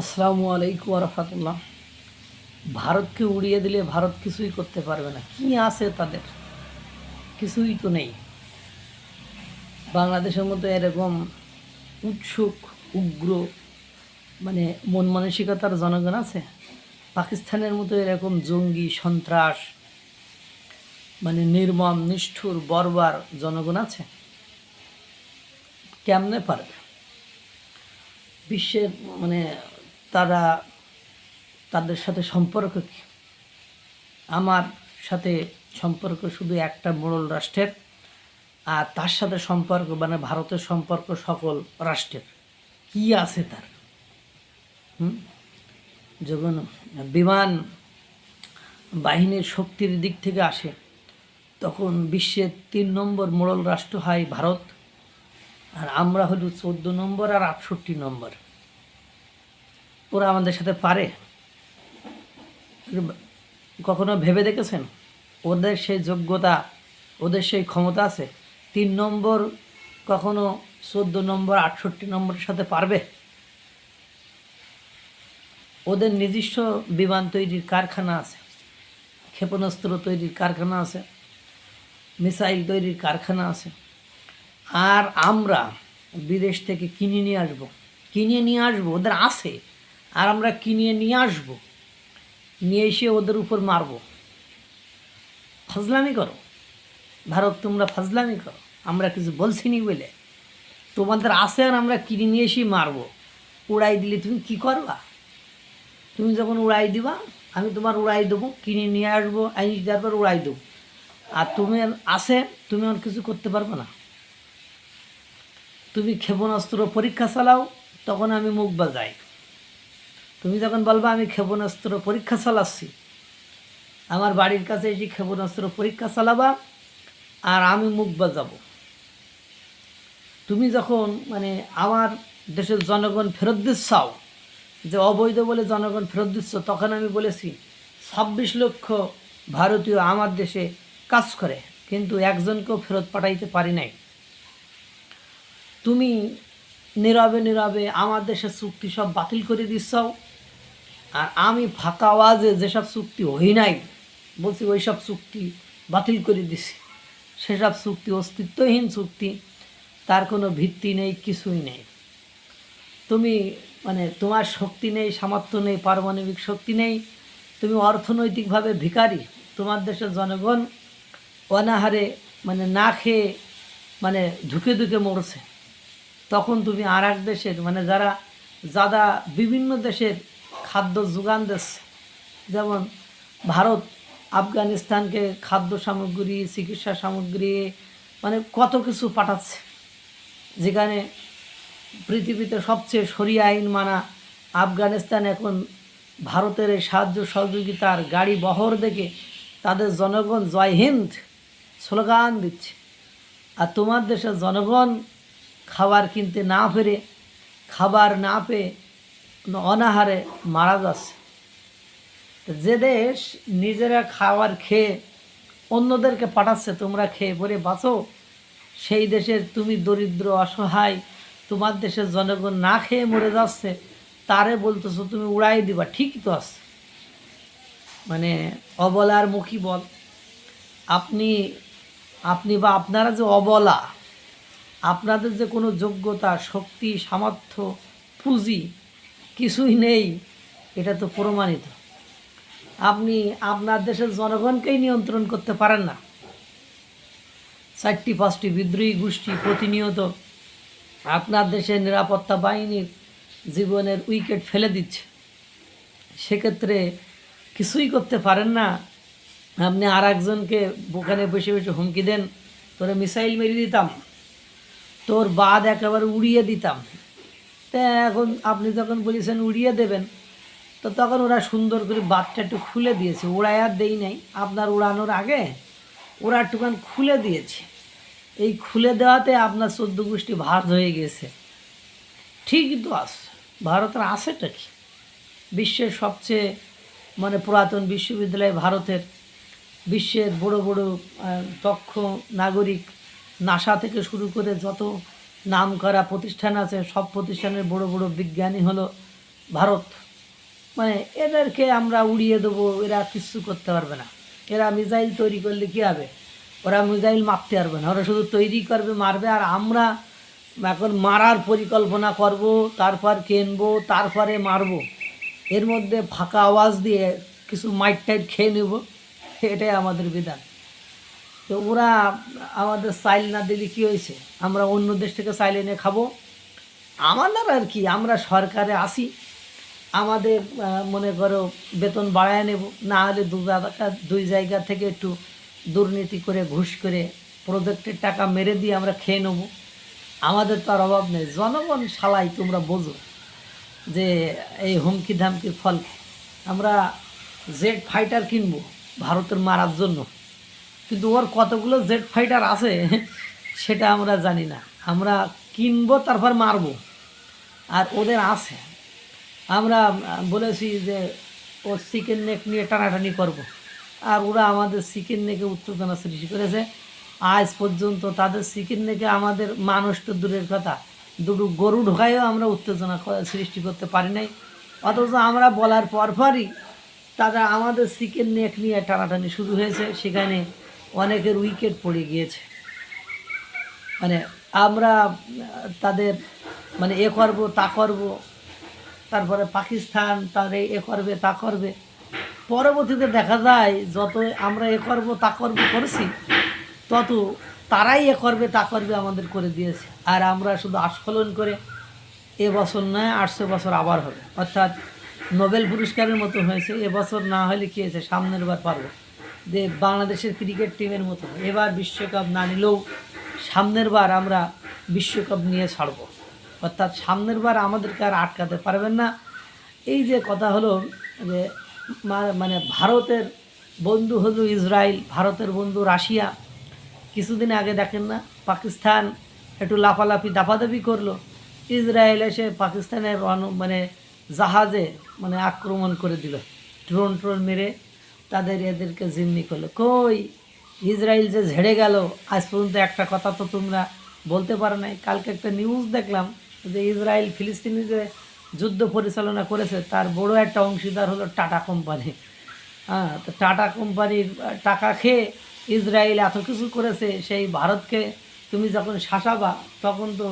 আসসালামু আলাইকুম রহমতুল্লাহ। ভারতকে উড়িয়ে দিলে ভারত কিছুই করতে পারবে না। কি আছে তাদের? কিছুই তো নেই। বাংলাদেশের মতো এরকম উৎসুক, উগ্র মানে মন মানসিকতার জনগণ আছে? পাকিস্তানের মতো এরকম জঙ্গি, সন্ত্রাস মানে নির্মম, নিষ্ঠুর, বর্বার জনগণ আছে? কেমনে পারবে? বিশ্বের মানে তারা তাদের সাথে সম্পর্ক কী? আমার সাথে সম্পর্ক শুধু একটা মোড়ল রাষ্ট্রের, আর তার সাথে সম্পর্ক মানে ভারতের সম্পর্ক সকল রাষ্ট্রের। কি আছে তার? যখন বিমান বাহিনীর শক্তির দিক থেকে আসে, তখন বিশ্বের তিন নম্বর মোড়ল রাষ্ট্র হয় ভারত, আর আমরা হলো চোদ্দ নম্বর আর আটষট্টি নম্বর। ওরা আমাদের সাথে পারে। কখনো ভেবে দেখেছেন? ওদের সেই যোগ্যতা, ওদের সেই ক্ষমতা আছে। তিন নম্বর কখনো চোদ্দ নম্বর, আটষট্টি নম্বরের সাথে পারবে? ওদের নিজস্ব বিমান তৈরির কারখানা আছে। ক্ষেপণাস্ত্র তৈরির কারখানা আছে। মিসাইল তৈরির কারখানা আছে। আর আমরা বিদেশ থেকে কিনে নিয়ে আসব। কিনে নিয়ে আসব, ওদের আছে। আর আমরা কিনে নিয়ে আসব? নিয়ে এসে ওদের উপর মারব। ফজলামি করো। ভারত, তোমরা ফাজলামি করো। আমরা কিছু বলছি নি বলে। তোমাদের আছে আর আমরা কিনে নিয়ে এসে মারবো? উড়াই দিলে তুমি কি করবা? তুমি যখন উড়াই দিবা, আমি তোমার উড়াই দেবো কিনে নিয়ে আসব? আইন তারপর উড়াই দেবো। আর তুমি আছে, তুমি আর কিছু করতে পারবে না। তুমি ক্ষেপণাস্ত্র পরীক্ষা চালাও, তখন আমি মুখ বাজাই। তুমি যখন বলবা, আমি ক্ষেপণাস্ত্র পরীক্ষা চালাচ্ছি। আমার বাড়ির কাছে এসে ক্ষেপণাস্ত্র পরীক্ষা চালাবা আর আমি মুখ বাজাবো। তুমি যখন মানে আমার দেশের জনগণ ফেরত দিচ্ছাও যে অবৈধ বলে জনগণ ফেরত দিচ্ছ, তখন আমি বলেছি, ছাব্বিশ লক্ষ ভারতীয় আমার দেশে কাজ করে, কিন্তু একজনকেও ফেরত পাঠাইতে পারি নাই। তুমি নীরবে নীরবে আমার দেশের চুক্তি সব বাতিল করে দিচ্ছাও আর আমি ফাঁকা আওয়াজে যেসব চুক্তি হই নাই, বলছি ওই সব চুক্তি বাতিল করে দিছি। সেসব চুক্তি অস্তিত্বহীন চুক্তি, তার কোনো ভিত্তি নেই, কিছুই নেই। তুমি মানে তোমার শক্তি নেই, সামর্থ্য নেই, পারমাণবিক শক্তি নেই, তুমি অর্থনৈতিকভাবে ভিখারি, তোমার দেশের জনগণ অনাহারে মানে না খেয়ে মানে ধুকে ধুকে মরছে। তখন তুমি আর দেশের মানে যারা যারা বিভিন্ন দেশের খাদ্য যোগান দিচ্ছে যেমন ভারত, আফগানিস্তানকে খাদ্য সামগ্রী, চিকিৎসা সামগ্রী মানে কত কিছু পাঠাচ্ছে। যেখানে পৃথিবীতে সবচেয়ে সরিয়া আইন মানা আফগানিস্তান এখন ভারতের এই সাহায্য সহযোগিতার গাড়ি বহর দেখে তাদের জনগণ জয় হিন্দ স্লোগান দিচ্ছে। আর তোমার দেশের জনগণ খাবার কিনতে না পেরে, খাবার না পেয়ে অনাহারে মারা যাচ্ছে। যে দেশ নিজেরা খাবার খেয়ে অন্যদেরকে পাঠাচ্ছে, তোমরা খেয়ে পরে বাঁচো। সেই দেশের তুমি দরিদ্র, অসহায়, তোমার দেশের জনগণ না খেয়ে মরে যাচ্ছে, তারে বলতেছো তুমি উড়াই দিবা, ঠিকই তো আছে। মানে অবলার মুখী বল। আপনি আপনি বা আপনারা যে অবলা, আপনাদের যে কোনো যোগ্যতা, শক্তি, সামর্থ্য, পুঁজি কিছুই নেই, এটা তো প্রমাণিত। আপনি আপনার দেশের জনগণকেই নিয়ন্ত্রণ করতে পারেন না। চারটি পাঁচটি বিদ্রোহী গোষ্ঠী প্রতিনিয়ত আপনার দেশের নিরাপত্তা বাহিনীর জীবনের উইকেট ফেলে দিচ্ছে। সেক্ষেত্রে কিছুই করতে পারেন না। আপনি আর একজনকে ওখানে বসে বসে হুমকি দেন, তোরে মিসাইল মেরে দিতাম, তোর বাদ একেবারে উড়িয়ে দিতাম। তা এখন আপনি যখন বলেছেন উড়িয়ে দেবেন, তো তখন ওরা সুন্দর করে বাদটা একটু খুলে দিয়েছে। ওড়াই আর দেই নাই। আপনার উড়ানোর আগে ওরা একটুখান খুলে দিয়েছে। এই খুলে দেওয়াতে আপনার চোদ্দ গোষ্ঠী ভাজ হয়ে গেছে। ঠিকই তো আছে। ভারতের আছেটা কি? বিশ্বের সবচেয়ে মানে পুরাতন বিশ্ববিদ্যালয় ভারতের বিশ্বের বড় বড় দক্ষ নাগরিক নাসা থেকে শুরু করে যত নাম করা প্রতিষ্ঠান আছে, সব প্রতিষ্ঠানের বড় বড় বিজ্ঞানী হলো ভারত। মানে এদেরকে আমরা উড়িয়ে দেবো, এরা কিচ্ছু করতে পারবে না। এরা মিসাইল তৈরি করলে কী হবে? ওরা মিসাইল মারতে পারবে না। ওরা শুধু তৈরি করবে, মারবে, আর আমরা এখন মারার পরিকল্পনা করব, তারপর কিনবো, তারপরে মারবো। এর মধ্যে ফাঁকা আওয়াজ দিয়ে কিছু মাইট টাইট খেয়ে নেব। এটাই আমাদের বিধান। তো ওরা আমাদের সাইল না দিলে কী হয়েছে? আমরা অন্য দেশ থেকে সাইল এনে খাব। আমাদের আর কি, আমরা সরকারে আসি। আমাদের মনে করো, বেতন বাড়ায় নেব। না হলে দু জায়গা, দুই জায়গা থেকে একটু দুর্নীতি করে, ঘুষ করে, প্রজেক্টের টাকা মেরে দিয়ে আমরা খেয়ে নেব। আমাদের তো আর অভাব নেই। জনগণ শালাই, তোমরা বোঝো যে এই হুমকি ধামকির ফল আমরা জেড ফাইটার কিনবো, ভারতের মারার জন্য। কিন্তু ওর কতগুলো জেড ফাইটার আছে, সেটা আমরা জানি না। আমরা কিনবো, তারপর মারবো। আর ওদের আছে। আমরা বলেছি যে ওর চিকেন নেক নিয়ে টানাটানি করব। আর ওরা আমাদের চিকেন নেকে উত্তেজনা সৃষ্টি করেছে। আজ পর্যন্ত তাদের চিকেন নেকে আমাদের মানুষ তো দূরের কথা। দুটো গরু ঢোকায়ও আমরা উত্তেজনা সৃষ্টি করতে পারি নাই। অথচ আমরা বলার পরপরই তারা আমাদের চিকেন নেক নিয়ে টানাটানি শুরু হয়েছে। সেখানে অনেকের উইকেট পড়ে গিয়েছে। মানে আমরা, তাদের মানে এ করব, তা করব, তারপরে পাকিস্তান তাদের এ করবে, তা করবে। পরবর্তীতে দেখা যায়, যত আমরা এ করব, তা করব করেছি, তত তারাই এ করবে, তা করবে আমাদের করে দিয়েছে। আর আমরা শুধু আস্ফলন করে এ বছর নয় আটশো বছর আবার হবে। অর্থাৎ নোবেল পুরস্কারের মতো হয়েছে এবছর না হলে কী হয়েছে, সামনের বার পারব। যে বাংলাদেশের ক্রিকেট টিমের মতো এবার বিশ্বকাপ না নিলেও সামনের বার আমরা বিশ্বকাপ নিয়ে ছাড়বো। অর্থাৎ সামনের বার আমাদেরকে আর আটকাতে পারবেন না। এই যে কথা হলো যে মানে ভারতের বন্ধু হলো ইসরায়েল, ভারতের বন্ধু রাশিয়া। কিছুদিন আগে দেখেন না, পাকিস্তান একটু লাফালাফি দাপাদাপি করল। ইসরায়েল এসে পাকিস্তানের মানে জাহাজে মানে আক্রমণ করে দিল। ড্রোন ট্রোন মেরে তাদের এদেরকে জিম্মি করল। কই? ইসরায়েল যে ঝেড়ে গেল, আজ পর্যন্ত একটা কথা তো তোমরা বলতে পারো নাই। কালকে একটা নিউজ দেখলাম যে ইসরায়েল ফিলিস্তিনি যে যুদ্ধ পরিচালনা করেছে, তার বড় একটা অংশীদার হলো টাটা কোম্পানি। হ্যাঁ তো টাটা কোম্পানির টাকা খেয়ে ইসরায়েল এত কিছু করেছে, সেই ভারতকে তুমি যখন শাসাবা, তখন তো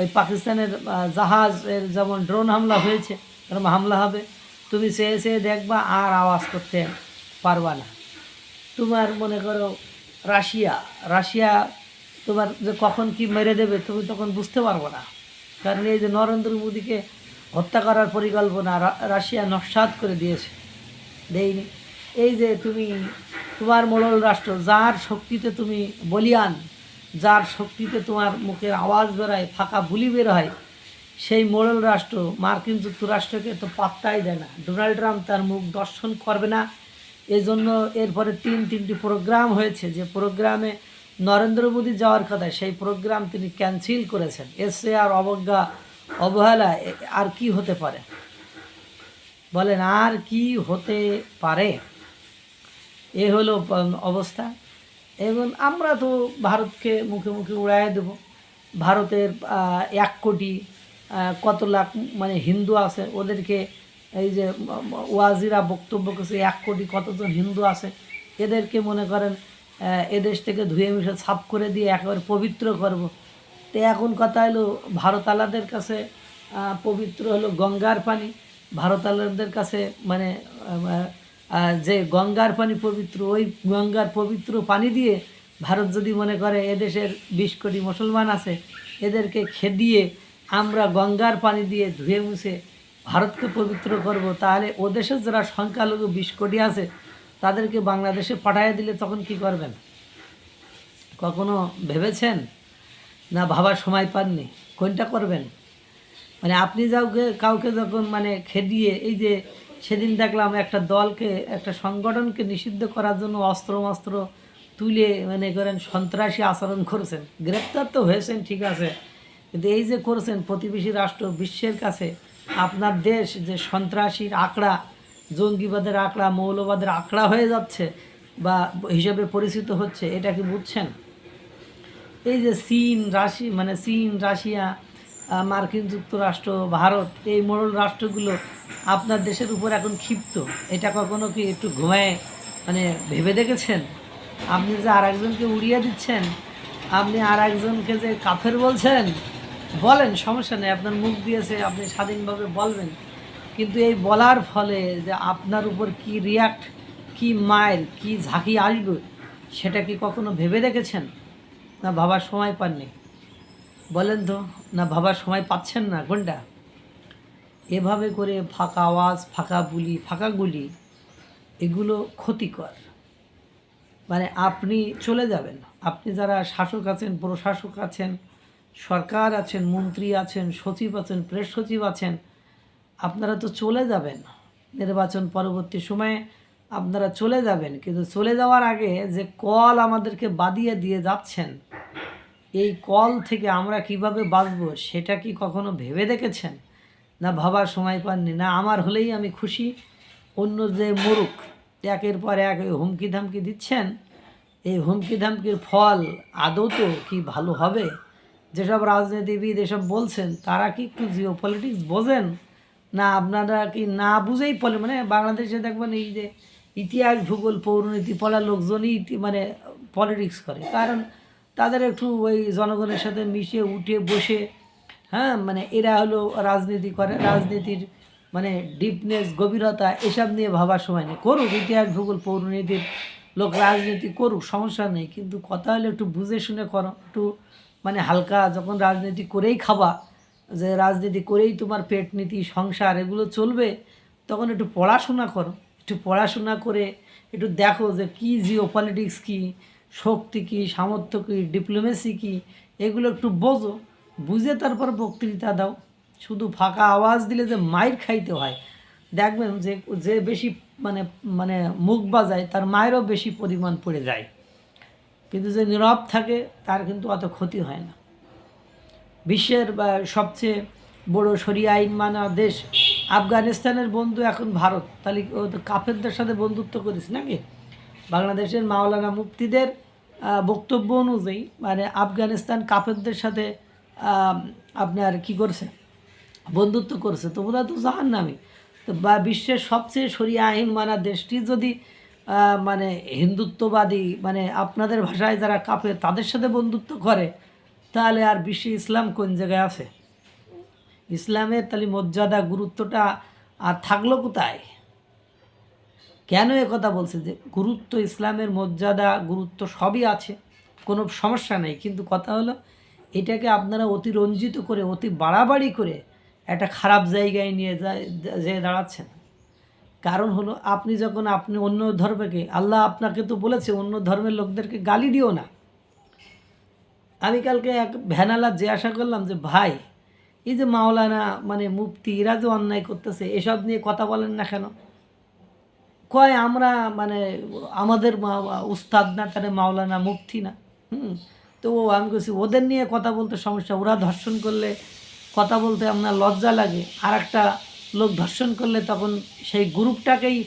ওই পাকিস্তানের জাহাজের যেমন ড্রোন হামলা হয়েছে এরকম হামলা হবে, তুমি চেয়ে চেয়ে দেখবা আর আওয়াজ করতে পারবা না। তোমার মনে করো রাশিয়া রাশিয়া তোমার যে কখন কি মেরে দেবে তুমি তখন বুঝতে পারব না। কারণ এই যে নরেন্দ্র মোদীকে হত্যা করার পরিকল্পনা রাশিয়া নস্বাত করে দিয়েছে। দেয়নি এই যে তুমি, তোমার মোড়ল রাষ্ট্র, যার শক্তিতে তুমি বলিয়ান, যার শক্তিতে তোমার মুখের আওয়াজ বেরোয়, ফাঁকা বুলি বের হয়, সেই মোড়ল রাষ্ট্র মার্কিন যুক্তরাষ্ট্রকে তো পাত্তাই দেয় না। ডোনাল্ড ট্রাম্প তার মুখ দর্শন করবে না। এই জন্য এরপরে তিন, তিনটি প্রোগ্রাম হয়েছে। যে প্রোগ্রামে নরেন্দ্র মোদী যাওয়ার কথা, সেই প্রোগ্রাম তিনি ক্যান্সেল করেছেন। এসে আর অবজ্ঞা অবহেলা আর কি হতে পারে? বলেন, আর কি হতে পারে? এ হলো অবস্থা। এবং আমরা তো ভারতকে মুখে মুখে উড়াই দেব। ভারতের এক কোটি কত লাখ মানে হিন্দু আছে, ওদেরকে এই যে ওয়াজিরা বক্তব্য করছে, এক কোটি কতজন হিন্দু আছে, এদেরকে মনে করেন এদেশ থেকে ধুয়ে মিশে ছাপ করে দিয়ে একেবারে পবিত্র করব। তো এখন কথা হলো, ভারত আলাদের কাছে পবিত্র হলো গঙ্গার পানি। ভারত আলাদের কাছে মানে যে গঙ্গার পানি পবিত্র, ওই গঙ্গার পবিত্র পানি দিয়ে ভারত যদি মনে করে এদেশের বিশ কোটি মুসলমান আছে, এদেরকে খেদিয়ে আমরা গঙ্গার পানি দিয়ে ধুয়ে মুছে ভারতকে পবিত্র করব, তাহলে ও দেশের যারা সংখ্যালঘু বিশ কোটি আছে, তাদেরকে বাংলাদেশে পাঠিয়ে দিলে তখন কি করবেন? কখনো ভেবেছেন? না ভাবার সময় পাননি? কোনটা করবেন? মানে আপনি যাওকে, কাউকে যখন মানে খেদিয়ে, এই যে সেদিন দেখলাম একটা দলকে, একটা সংগঠনকে নিষিদ্ধ করার জন্য অস্ত্র মস্ত্র তুলে মানে করেন, সন্ত্রাসী আচরণ করেছেন। গ্রেপ্তার তো হয়েছেন, ঠিক আছে। কিন্তু এই যে করেছেন, প্রতিবেশী রাষ্ট্র বিশ্বের কাছে আপনার দেশ যে সন্ত্রাসীর আঁকড়া, জঙ্গিবাদের আঁকড়া, মৌলবাদের আঁকড়া হয়ে যাচ্ছে বা হিসেবে পরিচিত হচ্ছে, এটা কি বুঝছেন? এই যে চীন, রাশি মানে চীন, রাশিয়া মার্কিন যুক্তরাষ্ট্র, ভারত, এই মোড়ল রাষ্ট্রগুলো আপনার দেশের উপর এখন ক্ষিপ্ত। এটা কখনো কি একটু ঘুমায় মানে ভেবে দেখেছেন? আপনি যে আর একজনকে উড়িয়ে দিচ্ছেন, আপনি আর একজনকে যে কাফের বলছেন বলেন, সমস্যা নেই, আপনার মুখ দিয়েছে, আপনি স্বাধীনভাবে বলবেন। কিন্তু এই বলার ফলে যে আপনার উপর কি রিয়াক্ট কি মায়ের কি ঝাঁকি আসবে, সেটা কি কখনো ভেবে দেখেছেন? না ভাবার সময় পাননি? বলেন তো, না ভাবার সময় পাচ্ছেন না কোনটা? এভাবে করে ফাঁকা আওয়াজ, ফাঁকা বুলি, ফাঁকা গুলি, এগুলো ক্ষতিকর। মানে আপনি চলে যাবেন। আপনি যারা শাসক আছেন, প্রশাসক আছেন সরকার আছেন, মন্ত্রী আছেন, সচিব আছেন, প্রেস সচিব আছেন, আপনারা তো চলে যাবেন। নির্বাচন পরবর্তী সময়ে আপনারা চলে যাবেন। কিন্তু চলে যাওয়ার আগে যে কল আমাদেরকে বাদিয়ে দিয়ে যাচ্ছেন, এই কল থেকে আমরা কীভাবে বাঁচবো সেটা কি কখনো ভেবে দেখেছেন? না ভাবার সময় পাননি, না আমার হলেই আমি খুশি? অন্য যে মরুক, একের পর এক হুমকি ধামকি দিচ্ছেন, এই হুমকি ধামকির ফল আদৌ তো কি ভালো হবে? যেসব রাজনীতিবিদ এসব বলছেন, তারা কি একটু জিও পলিটিক্স বোঝেন? না, আপনারা কি না বুঝেই পলে মানে বাংলাদেশে দেখবেন এই যে ইতিহাস ভূগোল, পৌরনীতি, পড়া লোকজনই মানে পলিটিক্স করে। কারণ তাদের একটু ওই জনগণের সাথে মিশে, উঠে, বসে হ্যাঁ মানে এরা হলো রাজনীতি করে, রাজনীতির মানে ডিপনেস গভীরতা এসব নিয়ে ভাবার সময় নেই। করুক, ইতিহাস ভূগোল, পৌরনীতির লোক রাজনীতি করুক, সমস্যা নেই। কিন্তু কথা হলে একটু বুঝে শুনে করো, একটু মানে হালকা যখন রাজনীতি করেই খাবা, যে রাজনীতি করেই তোমার পেট নীতি, সংসার এগুলো চলবে, তখন একটু পড়াশোনা করো। একটু পড়াশোনা করে একটু দেখো যে কী জিও পলিটিক্স কী, শক্তি কী, সামর্থ্য কী ডিপ্লোমেসি কী, এগুলো একটু বোঝো। বুঝে তারপর বক্তৃতা দাও। শুধু ফাঁকা আওয়াজ দিলে যে মায়ের খাইতে হয়। দেখবেন যে যে বেশি মানে মানে মুখ বাজায়, তার মায়েরও বেশি পরিমাণ পড়ে যায়। কিন্তু যে নীরব থাকে, তার কিন্তু অত ক্ষতি হয় না। বিশ্বের সবচেয়ে বড় সরিয়া আইন মানা দেশ আফগানিস্তানের বন্ধু এখন ভারত। তাহলে ও তো কাফেরদের সাথে বন্ধুত্ব করিস নাকি? বাংলাদেশের মাওলানা মুফতিদের বক্তব্য অনুযায়ী মানে আফগানিস্তান কাফেরদের সাথে আপনার কি করছে? বন্ধুত্ব করছে। তো ওরা তো জাহান নামি তো বা বিশ্বের সবচেয়ে সরিয়া আইন মানা দেশটি যদি মানে হিন্দুত্ববাদী মানে আপনাদের ভাষায় যারা কাপে, তাদের সাথে বন্ধুত্ব করে, তাহলে আর বিশ্বে ইসলাম কোন জায়গায় আছে? ইসলামের তাহলে মর্যাদা, গুরুত্বটা আর থাকল কোথায়? কেন কথা বলছে যে গুরুত্ব ইসলামের মর্যাদা, গুরুত্ব সবই আছে, কোনো সমস্যা নেই। কিন্তু কথা হলো, এটাকে আপনারা অতিরঞ্জিত করে, অতি বাড়াবাড়ি করে একটা খারাপ জায়গায় নিয়ে যায়, যে দাঁড়াচ্ছেন। কারণ হলো আপনি যখন আপনি অন্য ধর্মকে, আল্লাহ আপনাকে তো বলেছে, অন্য ধর্মের লোকদেরকে গালি দিও না। আমি কালকে এক ভ্যানালা যে আশা করলাম যে, ভাই, এই যে মাওলানা মানে মুফতি, এরা যে অন্যায় করতেছে, এসব নিয়ে কথা বলেন না কেন? কয়, আমরা মানে আমাদের উস্তাদ না তাহলে মাওলানা মুফতি না। হুম, তো ও, আমি বলছি ওদের নিয়ে কথা বলতে সমস্যা, ওরা ধর্ষণ করলে কথা বলতে আপনার লজ্জা লাগে। আর একটা লোক ধর্ষণ করলে তখন সেই গ্রুপটাকেই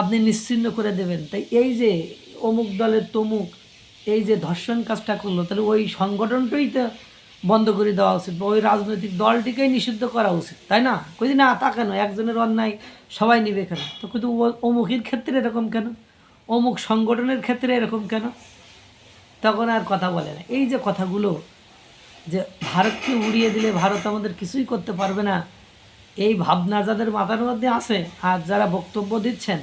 আপনি নিশ্চিন্ন করে দেবেন। তাই এই যে অমুক দলের তমুক, এই যে ধর্ষণ কাজটা করল, তাহলে ওই সংগঠনটাই তো বন্ধ করে দেওয়া উচিত বা ওই রাজনৈতিক দলটিকেই নিষিদ্ধ করা উচিত, তাই না? কই না, তা কেন? একজনের অন্যায় সবাই নিবে কেন? তো কিন্তু অমুকের ক্ষেত্রে এরকম কেন? অমুক সংগঠনের ক্ষেত্রে এরকম কেন? তখন আর কথা বলে না। এই যে কথাগুলো যে ভারতকে উড়িয়ে দিলে ভারত আমাদের কিছুই করতে পারবে না এই ভাবনা যাদের মাথার মধ্যে আছে আর যারা বক্তব্য দিচ্ছেন,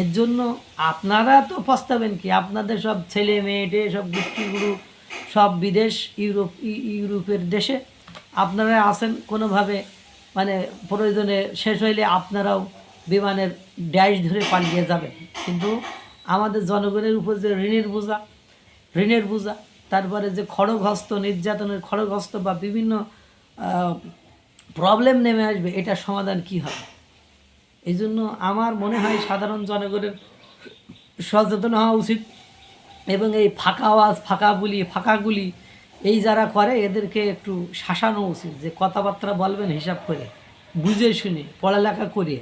এর জন্য আপনারা তো পস্তাবেন কি? আপনাদের সব ছেলে মেয়েটে সব গোষ্ঠীগুরু সব বিদেশ, ইউরোপ ইউরোপের দেশে আপনারা আছেন কোনোভাবে? মানে প্রয়োজনে শেষ হইলে আপনারাও বিমানের ড্যাশ ধরে পালিয়ে যাবেন। কিন্তু আমাদের জনগণের উপর যে ঋণের বোঝা ঋণের বোঝা, তারপরে যে খড়গহস্ত, নির্যাতনের খড়গহস্ত বা বিভিন্ন প্রবলেম নেমে আসবে এটার সমাধান কি হবে? এই জন্য আমার মনে হয় সাধারণ জনগণের সচেতন হওয়া উচিত এবং এই ফাঁকা আওয়াজ, ফাঁকা বুলি ফাঁকাগুলি এই যারা করে এদেরকে একটু শাসানো উচিত, যে কথাবার্তা বলবেন, হিসাব করে, বুঝে শুনে, পড়ালেখা করে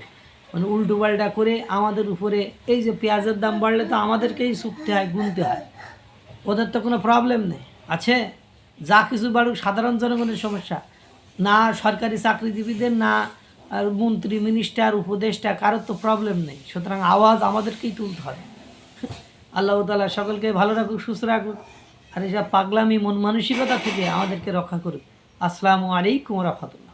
মানে উল্টো পাল্টা করে আমাদের উপরে, এই যে পেঁয়াজের দাম বাড়লে তো আমাদেরকেই শুকতে হয়, গুনতে হয়। ওদের তো কোনো প্রবলেম নেই। আছে? যা কিছু বাড়ুক, সাধারণ জনগণের সমস্যা। না সরকারি চাকরিজীবীদের, না, আর মন্ত্রী মিনিস্টার উপদেষ্টা, কারোর তো প্রবলেম নেই। সুতরাং আওয়াজ আমাদেরকেই তুলতে হবে। আল্লাহ তালা সকলকে ভালো রাখুক, সুস্থ রাখুক, আর এসব পাগলামি, মন মানসিকতা থেকে আমাদেরকে রক্ষা করুক। আসসালামু আলাইকুম রহমতুল্লাহ।